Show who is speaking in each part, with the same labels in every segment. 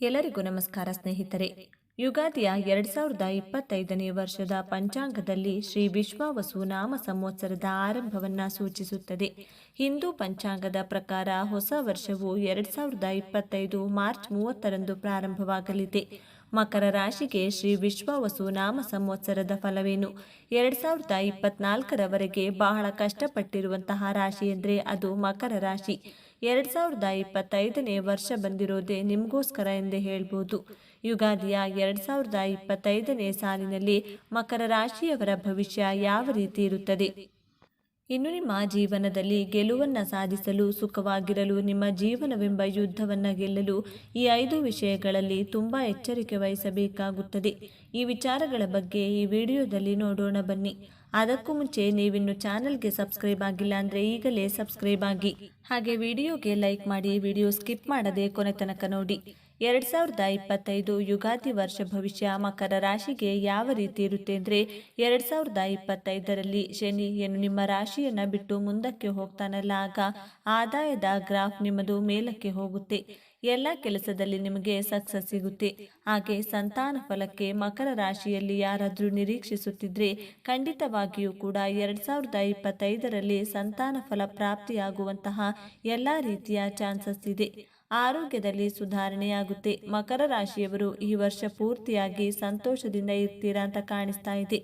Speaker 1: ಎಲ್ಲರಿಗೂ ನಮಸ್ಕಾರ ಸ್ನೇಹಿತರೆ. ಯುಗಾದಿಯ ಎರಡ್ ಸಾವಿರದ ಇಪ್ಪತ್ತೈದನೇ ವರ್ಷದ ಪಂಚಾಂಗದಲ್ಲಿ ಶ್ರೀ ವಿಶ್ವವಸು ನಾಮ ಸಂವತ್ಸರದ ಆರಂಭವನ್ನು ಸೂಚಿಸುತ್ತದೆ. ಹಿಂದೂ ಪಂಚಾಂಗದ ಪ್ರಕಾರ ಹೊಸ ವರ್ಷವು ಎರಡ್ ಸಾವಿರದ ಇಪ್ಪತ್ತೈದು ಮಾರ್ಚ್ ಮೂವತ್ತರಂದು ಪ್ರಾರಂಭವಾಗಲಿದೆ. ಮಕರ ರಾಶಿಗೆ ಶ್ರೀ ವಿಶ್ವವಸು ನಾಮ ಸಂವತ್ಸರದ ಫಲವೇನು? ಎರಡು ಸಾವಿರದ ಇಪ್ಪತ್ನಾಲ್ಕರವರೆಗೆ ಬಹಳ ಕಷ್ಟಪಟ್ಟಿರುವಂತಹ ರಾಶಿ ಎಂದರೆ ಅದು ಮಕರ ರಾಶಿ. ಎರಡ್ ಸಾವಿರದ ಇಪ್ಪತ್ತೈದನೇ ವರ್ಷ ಬಂದಿರೋದೇ ನಿಮಗೋಸ್ಕರ ಎಂದೇ ಹೇಳ್ಬೋದು. ಯುಗಾದಿಯ ಎರಡ್ ಸಾವಿರದ ಇಪ್ಪತ್ತೈದನೇ ಸಾಲಿನಲ್ಲಿ ಮಕರ ರಾಶಿಯವರ ಭವಿಷ್ಯ ಯಾವ ರೀತಿ ಇರುತ್ತದೆ? ಇನ್ನು ನಿಮ್ಮ ಜೀವನದಲ್ಲಿ ಗೆಲುವನ್ನು ಸಾಧಿಸಲು ಸುಖವಾಗಿರಲು, ನಿಮ್ಮ ಜೀವನವೆಂಬ ಯುದ್ಧವನ್ನು ಗೆಲ್ಲಲು ಈ ಐದು ವಿಷಯಗಳಲ್ಲಿ ತುಂಬ ಎಚ್ಚರಿಕೆ ವಹಿಸಬೇಕಾಗುತ್ತದೆ. ಈ ವಿಚಾರಗಳ ಬಗ್ಗೆ ಈ ವಿಡಿಯೋದಲ್ಲಿ ನೋಡೋಣ ಬನ್ನಿ. ಅದಕ್ಕೂ ಮುಂಚೆ ನೀವಿನ್ನು ಚಾನಲ್ಗೆ ಸಬ್ಸ್ಕ್ರೈಬ್ ಆಗಿಲ್ಲ ಅಂದರೆ ಈಗಲೇ ಸಬ್ಸ್ಕ್ರೈಬ್ ಆಗಿ. ಹಾಗೆ ವಿಡಿಯೋಗೆ ಲೈಕ್ ಮಾಡಿ, ವಿಡಿಯೋ ಸ್ಕಿಪ್ ಮಾಡದೆ ಕೊನೆ ತನಕ ನೋಡಿ. ಎರಡ್ ಸಾವಿರದ ಇಪ್ಪತ್ತೈದು ಯುಗಾದಿ ವರ್ಷ ಭವಿಷ್ಯ ಮಕರ ರಾಶಿಗೆ ಯಾವ ರೀತಿ ಇರುತ್ತೆ ಅಂದರೆ ಎರಡ್ ಸಾವಿರದ ಇಪ್ಪತ್ತೈದರಲ್ಲಿ ಶನಿ ಏನು ನಿಮ್ಮ ರಾಶಿಯನ್ನು ಬಿಟ್ಟು ಮುಂದಕ್ಕೆ ಹೋಗ್ತಾನಲ್ಲ, ಆಗ ಆದಾಯದ ಗ್ರಾಫ್ ನಿಮ್ಮದು ಮೇಲಕ್ಕೆ ಹೋಗುತ್ತೆ. ಎಲ್ಲ ಕೆಲಸದಲ್ಲಿ ನಿಮಗೆ ಸಕ್ಸಸ್ ಸಿಗುತ್ತೆ. ಹಾಗೆ ಸಂತಾನ ಫಲಕ್ಕೆ ಮಕರ ರಾಶಿಯಲ್ಲಿ ಯಾರಾದರೂ ನಿರೀಕ್ಷಿಸುತ್ತಿದ್ರೆ ಖಂಡಿತವಾಗಿಯೂ ಕೂಡ ಎರಡ್ ಸಾವಿರದ ಇಪ್ಪತ್ತೈದರಲ್ಲಿ ಸಂತಾನ ಫಲ ಪ್ರಾಪ್ತಿಯಾಗುವಂತಹ ಎಲ್ಲ ರೀತಿಯ ಚಾನ್ಸಸ್ ಇದೆ. ಆರೋಗ್ಯದಲ್ಲಿ ಸುಧಾರಣೆಯಾಗುತ್ತೆ. ಮಕರ ರಾಶಿಯವರು ಈ ವರ್ಷ ಪೂರ್ತಿಯಾಗಿ ಸಂತೋಷದಿಂದ ಇರ್ತೀರಾ ಅಂತ ಕಾಣಿಸ್ತಾ ಇದೆ.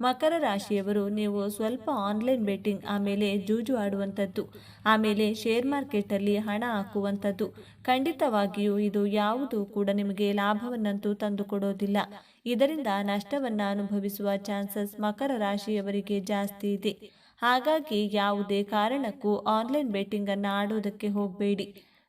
Speaker 1: ಮಕರ ರಾಶಿಯವರು ನೀವು ಸ್ವಲ್ಪ ಆನ್ಲೈನ್ ಬೆಟ್ಟಿಂಗ್, ಆಮೇಲೆ ಜೂಜು ಆಡುವಂಥದ್ದು, ಆಮೇಲೆ ಶೇರ್ ಮಾರ್ಕೆಟಲ್ಲಿ ಹಣ ಹಾಕುವಂಥದ್ದು. ಖಂಡಿತವಾಗಿಯೂ ಇದು ಯಾವುದು ಕೂಡ ನಿಮಗೆ ಲಾಭವನ್ನಂತೂ ತಂದುಕೊಡೋದಿಲ್ಲ. ಇದರಿಂದ ನಷ್ಟವನ್ನು ಅನುಭವಿಸುವ ಚಾನ್ಸಸ್ ಮಕರ ರಾಶಿಯವರಿಗೆ ಜಾಸ್ತಿ ಇದೆ. ಹಾಗಾಗಿ ಯಾವುದೇ ಕಾರಣಕ್ಕೂ ಆನ್ಲೈನ್ ಬೆಟ್ಟಿಂಗನ್ನು ಆಡೋದಕ್ಕೆ ಹೋಗಬೇಡಿ.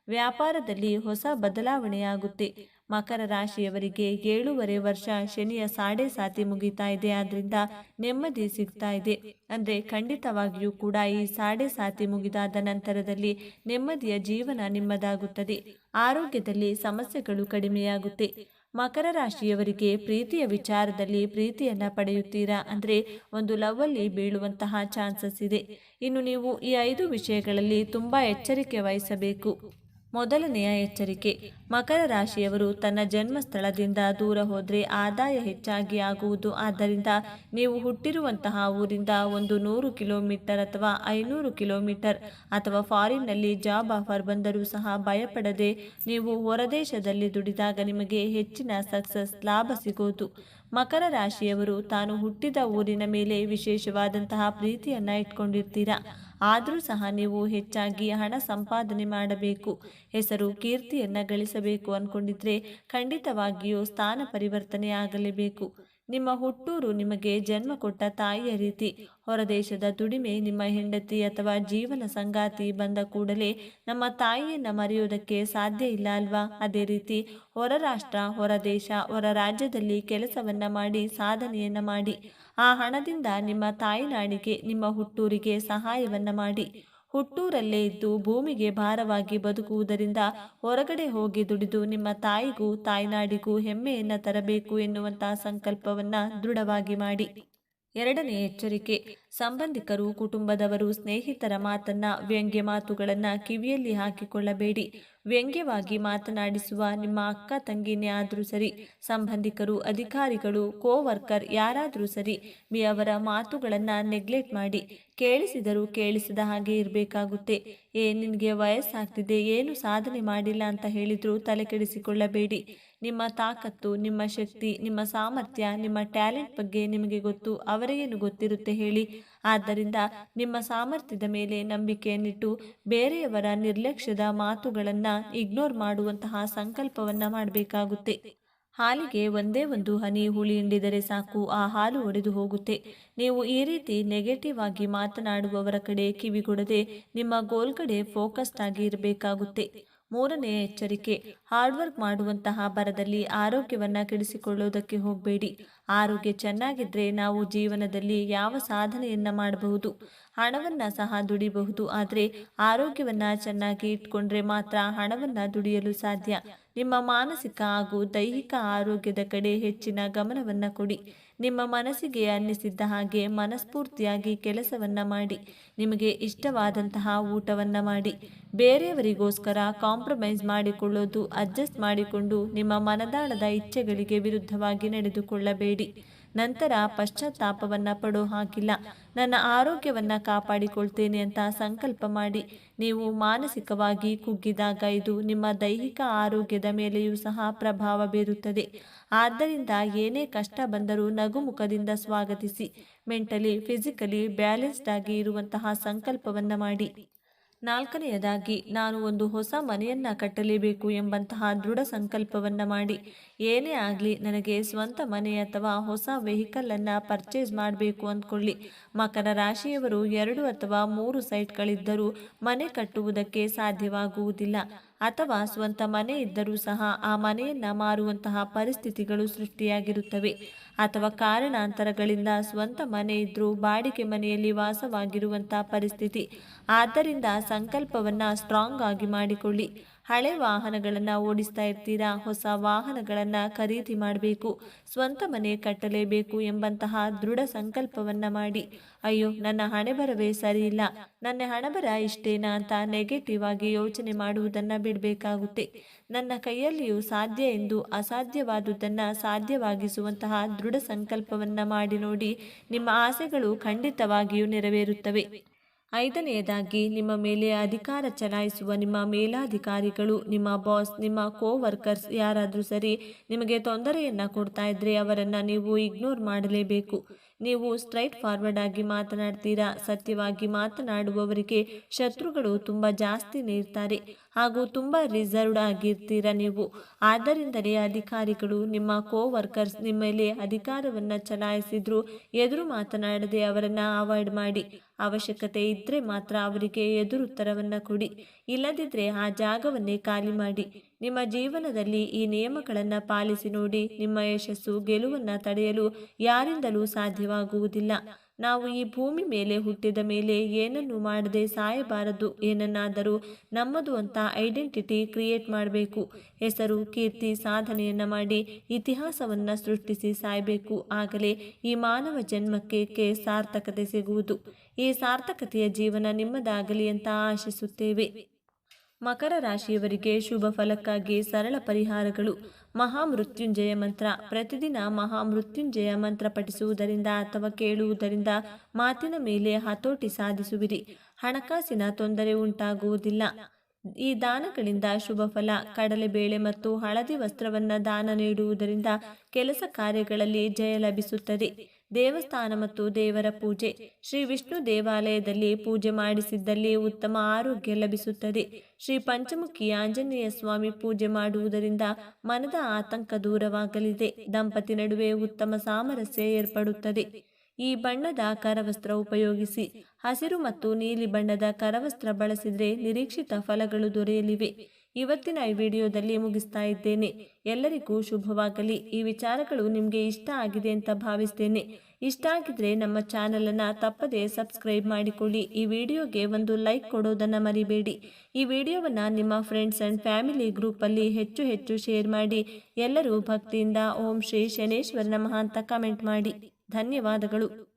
Speaker 1: ವ್ಯಾಪಾರದಲ್ಲಿ ಹೊಸ ಬದಲಾವಣೆಯಾಗುತ್ತೆ. ಮಕರ ರಾಶಿಯವರಿಗೆ ಏಳೂವರೆ ವರ್ಷ ಶನಿಯ ಸಾಡೆ ಸಾತಿ ಮುಗಿತಾ ಇದೆ. ಆದ್ರಿಂದ ನೆಮ್ಮದಿ ಸಿಗ್ತಾ ಇದೆ. ಅಂದ್ರೆ ಖಂಡಿತವಾಗಿಯೂ ಕೂಡ ಈ ಸಾಡೆ ಸಾತಿ ಮುಗಿದಾದ ನಂತರದಲ್ಲಿ ನೆಮ್ಮದಿಯ ಜೀವನ ನಿಮ್ಮದಾಗುತ್ತದೆ. ಆರೋಗ್ಯದಲ್ಲಿ ಸಮಸ್ಯೆಗಳು ಕಡಿಮೆಯಾಗುತ್ತೆ. ಮಕರ ರಾಶಿಯವರಿಗೆ ಪ್ರೀತಿಯ ವಿಚಾರದಲ್ಲಿ ಪ್ರೀತಿಯನ್ನ ಪಡೆಯುತ್ತೀರಾ? ಅಂದ್ರೆ ಒಂದು ಲವ್ ಅಲ್ಲಿ ಬೀಳುವಂತಹ ಚಾನ್ಸಸ್ ಇದೆ. ಇನ್ನು ನೀವು ಈ ಐದು ವಿಷಯಗಳಲ್ಲಿ ತುಂಬಾ ಎಚ್ಚರಿಕೆ ವಹಿಸಬೇಕು. ಮೊದಲನೆಯ ಎಚ್ಚರಿಕೆ. ಮಕರ ರಾಶಿಯವರು ತನ್ನ ಜನ್ಮ ಸ್ಥಳದಿಂದ ದೂರ ಹೋದರೆ ಆದಾಯ ಹೆಚ್ಚಾಗಿ ಆಗುವುದು. ಆದ್ದರಿಂದ ನೀವು ಹುಟ್ಟಿರುವಂತಹ ಊರಿಂದ ಒಂದು ನೂರು ಕಿಲೋಮೀಟರ್ ಅಥವಾ ಐನೂರು ಕಿಲೋಮೀಟರ್ ಅಥವಾ ಫಾರಿನ್ನಲ್ಲಿ ಜಾಬ್ ಆಫರ್ ಬಂದರೂ ಸಹ ಭಯಪಡದೆ ನೀವು ಹೊರದೇಶದಲ್ಲಿ ದುಡಿದಾಗ ನಿಮಗೆ ಹೆಚ್ಚಿನ ಸಕ್ಸಸ್ ಲಾಭ ಸಿಗುವುದು ಮಕರ ರಾಶಿಯವರು ತಾನು ಹುಟ್ಟಿದ ಊರಿನ ಮೇಲೆ ವಿಶೇಷವಾದಂತಹ ಪ್ರೀತಿಯನ್ನ ಇಟ್ಕೊಂಡಿರ್ತೀರಾ? ಆದರೂ ಸಹ ನೀವು ಹೆಚ್ಚಾಗಿ ಹಣ ಸಂಪಾದನೆ ಮಾಡಬೇಕು. ಹೆಸರು ಕೀರ್ತಿಯನ್ನ ಗಳಿಸಬೇಕು ಅನ್ಕೊಂಡಿದ್ರೆ ಖಂಡಿತವಾಗಿಯೂ ಸ್ಥಾನ ಪರಿವರ್ತನೆ ಆಗಲೇಬೇಕು. ನಿಮ್ಮ ಹುಟ್ಟೂರು ನಿಮಗೆ ಜನ್ಮ ಕೊಟ್ಟ ತಾಯಿಯ ರೀತಿ. ಹೊರದೇಶದ ದುಡಿಮೆ ನಿಮ್ಮ ಹೆಂಡತಿ ಅಥವಾ ಜೀವನ ಸಂಗಾತಿ ಬಂದ ಕೂಡಲೇ ನಮ್ಮ ತಾಯಿಯನ್ನು ಮರೆಯುವುದಕ್ಕೆ ಸಾಧ್ಯ ಇಲ್ಲ ಅಲ್ವಾ? ಅದೇ ರೀತಿ ಹೊರ ರಾಷ್ಟ್ರ, ಹೊರ ದೇಶ, ಹೊರ ರಾಜ್ಯದಲ್ಲಿ ಕೆಲಸವನ್ನು ಮಾಡಿ, ಸಾಧನೆಯನ್ನು ಮಾಡಿ. ಆ ಹಣದಿಂದ ನಿಮ್ಮ ತಾಯಿನಾಡಿಗೆ, ನಿಮ್ಮ ಹುಟ್ಟೂರಿಗೆ ಸಹಾಯವನ್ನು ಮಾಡಿ. ಹುಟ್ಟೂರಲ್ಲೇ ಇದ್ದು ಭೂಮಿಗೆ ಭಾರವಾಗಿ ಬದುಕುವುದರಿಂದ ಹೊರಗಡೆ ಹೋಗಿ ದುಡಿದು ನಿಮ್ಮ ತಾಯಿಗೂ ತಾಯ್ನಾಡಿಗೂ ಹೆಮ್ಮೆಯನ್ನ ತರಬೇಕು ಎನ್ನುವಂತಹ ಸಂಕಲ್ಪವನ್ನ ದೃಢವಾಗಿ ಮಾಡಿ. ಎರಡನೇ ಎಚ್ಚರಿಕೆ. ಸಂಬಂಧಿಕರು, ಕುಟುಂಬದವರು ಸ್ನೇಹಿತರ ಮಾತನ್ನ, ವ್ಯಂಗ್ಯ ಮಾತುಗಳನ್ನ ಕಿವಿಯಲ್ಲಿ ಹಾಕಿಕೊಳ್ಳಬೇಡಿ. ವ್ಯಂಗ್ಯವಾಗಿ ಮಾತನಾಡಿಸುವ ನಿಮ್ಮ ಅಕ್ಕ ತಂಗಿನೇ ಆದರೂ ಸರಿ, ಸಂಬಂಧಿಕರು, ಅಧಿಕಾರಿಗಳು, ಕೋವರ್ಕರ್ ಯಾರಾದರೂ ಸರಿ ಮೀ ಅವರ ಮಾತುಗಳನ್ನು ನೆಗ್ಲೆಕ್ಟ್ ಮಾಡಿ. ಕೇಳಿಸಿದರೂ ಕೇಳಿಸಿದ ಹಾಗೆ ಇರಬೇಕಾಗುತ್ತೆ. ಏ, ನಿನಗೆ ವಯಸ್ಸಾಗ್ತಿದೆ, ಏನು ಸಾಧನೆ ಮಾಡಿಲ್ಲ ಅಂತ ಹೇಳಿದ್ರು ತಲೆ ಕೆಡಿಸಿಕೊಳ್ಳಬೇಡಿ ನಿಮ್ಮ ತಾಕತ್ತು, ನಿಮ್ಮ ಶಕ್ತಿ, ನಿಮ್ಮ ಸಾಮರ್ಥ್ಯ, ನಿಮ್ಮ ಟ್ಯಾಲೆಂಟ್ ಬಗ್ಗೆ ನಿಮಗೆ ಗೊತ್ತು, ಅವರಿಗೇನು ಗೊತ್ತಿರುತ್ತೆ ಹೇಳಿ. ಆದ್ದರಿಂದ ನಿಮ್ಮ ಸಾಮರ್ಥ್ಯದ ಮೇಲೆ ನಂಬಿಕೆಯನ್ನಿಟ್ಟು ಬೇರೆಯವರ ನಿರ್ಲಕ್ಷ್ಯದ ಮಾತುಗಳನ್ನು ಇಗ್ನೋರ್ ಮಾಡುವಂತಹ ಸಂಕಲ್ಪವನ್ನ ಮಾಡಬೇಕಾಗುತ್ತೆ. ಹಾಲಿಗೆ ಒಂದೇ ಒಂದು ಹನಿ ಹುಳಿ ಹಿಂಡಿದರೆ ಸಾಕು, ಆ ಹಾಲು ಒಡೆದು ಹೋಗುತ್ತೆ. ನೀವು ಈ ರೀತಿ ನೆಗೆಟಿವ್ ಆಗಿ ಮಾತನಾಡುವವರ ಕಡೆ ಕಿವಿಗೊಡದೆ ನಿಮ್ಮ ಗೋಲ್ ಕಡೆ ಫೋಕಸ್ಡ್ ಆಗಿ ಇರಬೇಕಾಗುತ್ತೆ. ಮೂರನೇ ಎಚ್ಚರಿಕೆ, ಹಾರ್ಡ್ ವರ್ಕ್ ಮಾಡುವಂತಹ ಬರದಲ್ಲಿ ಆರೋಗ್ಯವನ್ನು ಕೆಡಿಸಿಕೊಳ್ಳುವುದಕ್ಕೆ ಹೋಗಬೇಡಿ. ಆರೋಗ್ಯ ಚೆನ್ನಾಗಿದ್ದರೆ ನಾವು ಜೀವನದಲ್ಲಿ ಯಾವ ಸಾಧನೆಯನ್ನು ಮಾಡಬಹುದು? ಹಣವನ್ನು ಸಹ ದುಡಿಬಹುದು, ಆದರೆ ಆರೋಗ್ಯವನ್ನು ಚೆನ್ನಾಗಿ ಇಟ್ಕೊಂಡ್ರೆ ಮಾತ್ರ ಹಣವನ್ನು ದುಡಿಯಲು ಸಾಧ್ಯ. ನಿಮ್ಮ ಮಾನಸಿಕ ಹಾಗೂ ದೈಹಿಕ ಆರೋಗ್ಯದ ಕಡೆ ಹೆಚ್ಚಿನ ಗಮನವನ್ನು ಕೊಡಿ. ನಿಮ್ಮ ಮನಸ್ಸಿಗೆ ಅನ್ನಿಸಿದ್ದ ಹಾಗೆ ಮನಸ್ಫೂರ್ತಿಯಾಗಿ ಕೆಲಸವನ್ನ ಮಾಡಿ, ನಿಮಗೆ ಇಷ್ಟವಾದಂತಹ ಊಟವನ್ನ ಮಾಡಿ, ಬೇರೆಯವರಿಗೋಸ್ಕರ ಕಾಂಪ್ರಮೈಸ್ ಮಾಡಿಕೊಳ್ಳೋದು, ಅಡ್ಜಸ್ಟ್ ಮಾಡಿಕೊಂಡು ನಿಮ್ಮ ಮನದಾಳದ ಇಚ್ಛೆಗಳಿಗೆ ವಿರುದ್ಧವಾಗಿ ನಡೆದುಕೊಳ್ಳಬೇಡಿ. ನಂತರ ಪಶ್ಚಾತ್ತಾಪವನ್ನು ಪಡೋ ಹಾಗಿಲ್ಲ. ನನ್ನ ಆರೋಗ್ಯವನ್ನು ಕಾಪಾಡಿಕೊಳ್ತೇನೆ ಅಂತ ಸಂಕಲ್ಪ ಮಾಡಿ. ನೀವು ಮಾನಸಿಕವಾಗಿ ಕುಗ್ಗಿದಾಗ ಇದು ನಿಮ್ಮ ದೈಹಿಕ ಆರೋಗ್ಯದ ಮೇಲೆಯೂ ಸಹ ಪ್ರಭಾವ ಬೀರುತ್ತದೆ. ಆದ್ದರಿಂದ ಏನೇ ಕಷ್ಟ ಬಂದರೂ ನಗುಮುಖದಿಂದ ಸ್ವಾಗತಿಸಿ. ಮೆಂಟಲಿ, ಫಿಸಿಕಲಿ ಬ್ಯಾಲೆನ್ಸ್ಡ್ ಆಗಿ ಇರುವಂತಹ ಸಂಕಲ್ಪವನ್ನು ಮಾಡಿ. ನಾಲ್ಕನೆಯದಾಗಿ, ನಾನು ಒಂದು ಹೊಸ ಮನೆಯನ್ನ ಕಟ್ಟಲೇಬೇಕು ಎಂಬಂತಹ ದೃಢ ಸಂಕಲ್ಪವನ್ನ ಮಾಡಿ. ಏನೇ ಆಗಲಿ, ನನಗೆ ಸ್ವಂತ ಮನೆ ಅಥವಾ ಹೊಸ ವೆಹಿಕಲ್ ಅನ್ನ ಪರ್ಚೇಸ್ ಮಾಡಬೇಕು ಅಂದ್ಕೊಳ್ಳಿ. ಮಕರ ರಾಶಿಯವರು ಎರಡು ಅಥವಾ ಮೂರು ಸೈಟ್ಗಳಿದ್ದರೂ ಮನೆ ಕಟ್ಟುವುದಕ್ಕೆ ಸಾಧ್ಯವಾಗುವುದಿಲ್ಲ. ಅಥವಾ ಸ್ವಂತ ಮನೆ ಇದ್ದರೂ ಸಹ ಆ ಮನೆಯನ್ನು ಮಾರುವಂತಹ ಪರಿಸ್ಥಿತಿಗಳು ಸೃಷ್ಟಿಯಾಗಿರುತ್ತವೆ. ಅಥವಾ ಕಾರಣಾಂತರಗಳಿಂದ ಸ್ವಂತ ಮನೆ ಇದ್ದರೂ ಬಾಡಿಗೆ ಮನೆಯಲ್ಲಿ ವಾಸವಾಗಿರುವಂತಹ ಪರಿಸ್ಥಿತಿ. ಆದ್ದರಿಂದ ಸಂಕಲ್ಪವನ್ನ ಸ್ಟ್ರಾಂಗ್ ಆಗಿ ಮಾಡಿಕೊಳ್ಳಿ. ಹಳೆ ವಾಹನಗಳನ್ನು ಓಡಿಸ್ತಾ ಇರ್ತೀರಾ? ಹೊಸ ವಾಹನಗಳನ್ನು ಖರೀದಿ ಮಾಡಬೇಕು, ಸ್ವಂತ ಮನೆ ಕಟ್ಟಲೇಬೇಕು ಎಂಬಂತಹ ದೃಢ ಸಂಕಲ್ಪವನ್ನು ಮಾಡಿ. ಅಯ್ಯೋ, ನನ್ನ ಹಣೆಬರವೇ ಸರಿ ಇಲ್ಲ ನನ್ನ ಹಣಬರ ಇಷ್ಟೇನಾ ಅಂತ ನೆಗೆಟಿವ್ ಆಗಿ ಯೋಚನೆ ಮಾಡುವುದನ್ನು ಬಿಡಬೇಕಾಗುತ್ತೆ. ನನ್ನ ಕೈಯಲ್ಲಿಯೂ ಸಾಧ್ಯ ಎಂದು ಅಸಾಧ್ಯವಾದುದನ್ನು ಸಾಧ್ಯವಾಗಿಸುವಂತಹ ದೃಢ ಸಂಕಲ್ಪವನ್ನು ಮಾಡಿ ನೋಡಿ ನಿಮ್ಮ ಆಸೆಗಳು ಖಂಡಿತವಾಗಿಯೂ ನೆರವೇರುತ್ತವೆ. ಐದನೆಯದಾಗಿ, ನಿಮ್ಮ ಮೇಲೆ ಅಧಿಕಾರ ಚಲಾಯಿಸುವ ನಿಮ್ಮ ಮೇಲಾಧಿಕಾರಿಗಳು, ನಿಮ್ಮ ಬಾಸ್, ನಿಮ್ಮ ಕೋ ವರ್ಕರ್ಸ್ ಯಾರಾದರೂ ಸರಿ ನಿಮಗೆ ತೊಂದರೆಯನ್ನು ಕೊಡ್ತಾ ಇದ್ರೆ ಅವರನ್ನು ನೀವು ಇಗ್ನೋರ್ ಮಾಡಲೇಬೇಕು. ನೀವು ಸ್ಟ್ರೈಟ್ ಫಾರ್ವರ್ಡ್ ಆಗಿ ಮಾತನಾಡ್ತೀರಾ? ಸತ್ಯವಾಗಿ ಮಾತನಾಡುವವರಿಗೆ ಶತ್ರುಗಳು ತುಂಬ ಜಾಸ್ತಿ ಇರ್ತಾರೆ. ಹಾಗೂ ತುಂಬ ರಿಸರ್ವ್ಡ್ ಆಗಿರ್ತೀರ ನೀವು? ಆದ್ದರಿಂದಲೇ ಅಧಿಕಾರಿಗಳು ನಿಮ್ಮ ಕೋ ವರ್ಕರ್ಸ್ ನಿಮ್ಮ ಮೇಲೆ ಅಧಿಕಾರವನ್ನು ಚಲಾಯಿಸಿದ್ರು, ಎದುರು ಮಾತನಾಡದೆ ಅವರನ್ನು ಅವಾಯ್ಡ್ ಮಾಡಿ. ಅವಶ್ಯಕತೆ ಇದ್ದರೆ ಮಾತ್ರ ಅವರಿಗೆ ಎದುರುತ್ತರವನ್ನು ಕೊಡಿ. ಇಲ್ಲದಿದ್ದರೆ ಆ ಜಾಗವನ್ನೇ ಖಾಲಿ ಮಾಡಿ. ನಿಮ್ಮ ಜೀವನದಲ್ಲಿ ಈ ನಿಯಮಗಳನ್ನು ಪಾಲಿಸಿ ನೋಡಿ ನಿಮ್ಮ ಯಶಸ್ಸು, ಗೆಲುವನ್ನು ತಡೆಯಲು ಯಾರಿಂದಲೂ ಸಾಧ್ಯವಾಗುವುದಿಲ್ಲ. ನಾವು ಈ ಭೂಮಿ ಮೇಲೆ ಹುಟ್ಟಿದ ಮೇಲೆ ಏನನ್ನು ಮಾಡದೆ ಸಾಯಬಾರದು, ಏನನ್ನಾದರೂ ನಮ್ಮದು ಅಂತ ಐಡೆಂಟಿಟಿ ಕ್ರಿಯೇಟ್ ಮಾಡಬೇಕು. ಹೆಸರು, ಕೀರ್ತಿ, ಸಾಧನೆಯನ್ನು ಮಾಡಿ ಇತಿಹಾಸವನ್ನು ಸೃಷ್ಟಿಸಿ ಸಾಯಬೇಕು. ಆಗಲೇ ಈ ಮಾನವ ಜನ್ಮಕ್ಕೆ ಕೆ ಸಾರ್ಥಕತೆ ಸಿಗುವುದು. ಈ ಸಾರ್ಥಕತೆಯ ಜೀವನ ನಿಮ್ಮದಾಗಲಿ ಅಂತ ಆಶಿಸುತ್ತೇವೆ. ಮಕರ ರಾಶಿಯವರಿಗೆ ಶುಭ ಫಲಕ್ಕಾಗಿ ಸರಳ ಪರಿಹಾರಗಳು. ಮಹಾಮೃತ್ಯುಂಜಯ ಮಂತ್ರ. ಪ್ರತಿದಿನ ಮಹಾಮೃತ್ಯುಂಜಯ ಮಂತ್ರ ಪಠಿಸುವುದರಿಂದ ಅಥವಾ ಕೇಳುವುದರಿಂದ ಮಾತಿನ ಮೇಲೆ ಹತೋಟಿ ಸಾಧಿಸುವಿರಿ. ಹಣಕಾಸಿನ ತೊಂದರೆ ಉಂಟಾಗುವುದಿಲ್ಲ. ಈ ದಾನಗಳಿಂದ ಶುಭ ಫಲ. ಕಡಲೆಬೇಳೆ ಮತ್ತು ಹಳದಿ ವಸ್ತ್ರವನ್ನು ದಾನ ನೀಡುವುದರಿಂದ ಕೆಲಸ ಕಾರ್ಯಗಳಲ್ಲಿ ಜಯ ಲಭಿಸುತ್ತದೆ. ದೇವಸ್ಥಾನ ಮತ್ತು ದೇವರ ಪೂಜೆ. ಶ್ರೀ ವಿಷ್ಣು ದೇವಾಲಯದಲ್ಲಿ ಪೂಜೆ ಮಾಡಿಸಿದ್ದಲ್ಲಿ ಉತ್ತಮ ಆರೋಗ್ಯ ಲಭಿಸುತ್ತದೆ. ಶ್ರೀ ಪಂಚಮುಖಿ ಆಂಜನೇಯ ಸ್ವಾಮಿ ಪೂಜೆ ಮಾಡುವುದರಿಂದ ಮನದ ಆತಂಕ ದೂರವಾಗಲಿದೆ. ದಂಪತಿ ನಡುವೆ ಉತ್ತಮ ಸಾಮರಸ್ಯ ಏರ್ಪಡುತ್ತದೆ. ಈ ಬಣ್ಣದ ಕರವಸ್ತ್ರ ಉಪಯೋಗಿಸಿ, ಹಸಿರು ಮತ್ತು ನೀಲಿ ಬಣ್ಣದ ಕರವಸ್ತ್ರ ಬಳಸಿದರೆ ನಿರೀಕ್ಷಿತ ಫಲಗಳು ದೊರೆಯಲಿವೆ. ಇವತ್ತಿನ ಈ ವಿಡಿಯೋದಲ್ಲಿ ಮುಗಿಸ್ತಾ ಇದ್ದೇನೆ. ಎಲ್ಲರಿಗೂ ಶುಭವಾಗಲಿ. ಈ ವಿಚಾರಗಳು ನಿಮಗೆ ಇಷ್ಟ ಆಗಿದೆ ಅಂತ ಭಾವಿಸ್ತೇನೆ. ಇಷ್ಟ ಆಗಿದ್ರೆ ನಮ್ಮ ಚಾನಲನ್ನು ತಪ್ಪದೇ ಸಬ್ಸ್ಕ್ರೈಬ್ ಮಾಡಿಕೊಳ್ಳಿ. ಈ ವಿಡಿಯೋಗೆ ಒಂದು ಲೈಕ್ ಕೊಡೋದನ್ನು ಮರಿಬೇಡಿ. ಈ ವಿಡಿಯೋವನ್ನು ನಿಮ್ಮ ಫ್ರೆಂಡ್ಸ್ ಆ್ಯಂಡ್ ಫ್ಯಾಮಿಲಿ ಗ್ರೂಪಲ್ಲಿ ಹೆಚ್ಚು ಹೆಚ್ಚು ಶೇರ್ ಮಾಡಿ. ಎಲ್ಲರೂ ಭಕ್ತಿಯಿಂದ ಓಂ ಶ್ರೀ ಶನೇಶ್ವರ ನಮಃ ಅಂತ ಕಮೆಂಟ್ ಮಾಡಿ. ಧನ್ಯವಾದಗಳು.